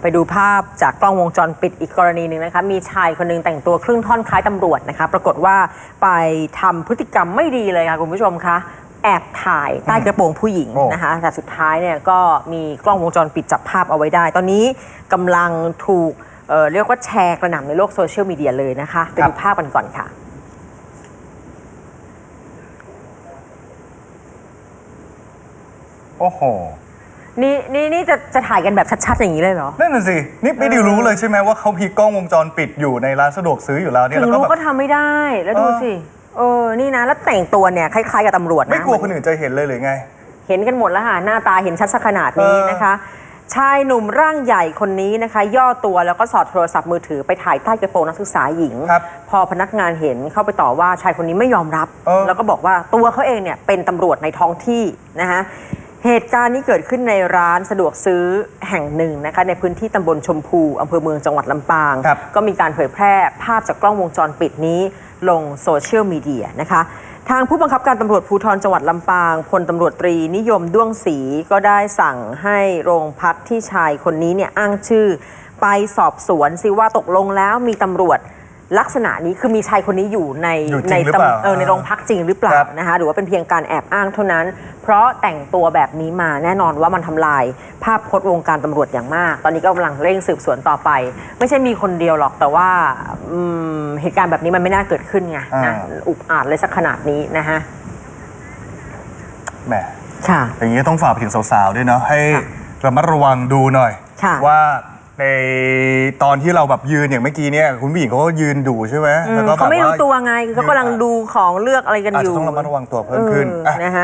ไปดูภาพจากกล้องวงจรปิดอีกกรณีหนึ่งนะคะ มีชายคนหนึงแต่งตัวครึ่งท่อนคล้ายตำรวจนะคะ ปรากฏว่าไปทำพฤติกรรมไม่ดีเลยค่ะคุณผู้ชมคะแอบถ่ายใต้กระโปรงผู้หญิงโอ้นะคะ แต่สุดท้ายเนี่ยก็มีกล้องวงจรปิดจับภาพเอาไว้ได้ ตอนนี้กำลังถูกเอ่อเรียกว่าแชร์กระหน่ำในโลกโซเชียลมีเดียเลยนะคะ ไปดูภาพกันก่อนค่ะโอ้โห นี่นี่นี่จะจะถ่ายกันแบบชัดๆอย่างนี้เลยเหรอ นั่นน่ะสิ นี่ไม่ได้รู้เลยใช่ไหมว่าเขามีกล้องวงจรปิดอยู่ในร้านสะดวกซื้ออยู่แล้วเนี่ยถึแล้วงก็รู้แบบก็ทำไม่ได้ แล้วดูเออ สิ เออ นี่นะ แล้วแต่งตัวเนี่ย คล้ายๆ กับตำรวจนะไม่กลัวคนอื่นจะเห็นเลยหรือไง เห็นกันหมดแล้วค่ะ หน้าตาเห็นชัดสักขนาดนี้เออ นะคะ ชายหนุ่มร่างใหญ่คนนี้นะคะ ย่อตัวแล้วก็สอดโทรศัพท์มือถือไปถ่ายใต้กระโปรงนักศึกษาหญิง ครับ พอพนักงานเห็นเข้าไปต่อว่าชายคนนี้ไม่ยอมรับ เออ แล้วก็บอกว่าตัวเขาเองเนี่ยเป็นตำรวจในท้องที่นะคะ เหตุการณ์นี้เกิดขึ้นในร้านสะดวกซื้อแห่งหนึ่งนะคะในพื้นที่ตำบลชมพูอำเภอเมืองจังหวัดลำปาง ครับ ก็มีการเผยแพร่ภาพจากกล้องวงจรปิดนี้ลงโซเชียลมีเดียนะคะ ทางผู้บังคับการตำรวจภูธรจังหวัดลำปางพลตำรวจตรีนิยมด้วงศรีก็ได้สั่งให้โรงพักที่ชายคนนี้เนี่ยอ้างชื่อ ไปสอบสวนซิว่าตกลงแล้วมีตำรวจ ลักษณะนี้คือมีชายคนนี้อยู่ในอยู่จริงในหรือเปล่าตำเออในโรงพักจริงหรือเปล่าครับนะคะหรือว่าเป็นเพียงการแอบอ้างเท่านั้น เพราะแต่งตัวแบบนี้มาแน่นอนว่ามันทำลาย ภาพพจน์วงการตำรวจอย่างมาก ตอนนี้ก็กำลังเร่งสืบสวนต่อไป ไม่ใช่มีคนเดียวหรอกแต่ว่าอืมเหตุการณ์แบบนี้มันไม่น่าเกิดขึ้นไงนะอ่าอุกอาจเลยสักขนาดนี้นะฮะแหม ค่ะ อย่างนี้ต้องฝากไปถึงสาวๆด้วยเนาะให้ค่ะระมัดระวังดูหน่อย ค่ะว่า ในตอนที่เราแบบยืนอย่างเมื่อกี้เนี่ยคุณผู้หญิงเขาก็ยืนดูใช่ไหมอืมแล้วก็แบบเขาไม่รู้ว่าตัวไงเขากำลังดูของเลือกอะไรกันอาจอจะยู่ต้องระมัดระวังตัวเพิ่มขึ้นเอออะนะฮะ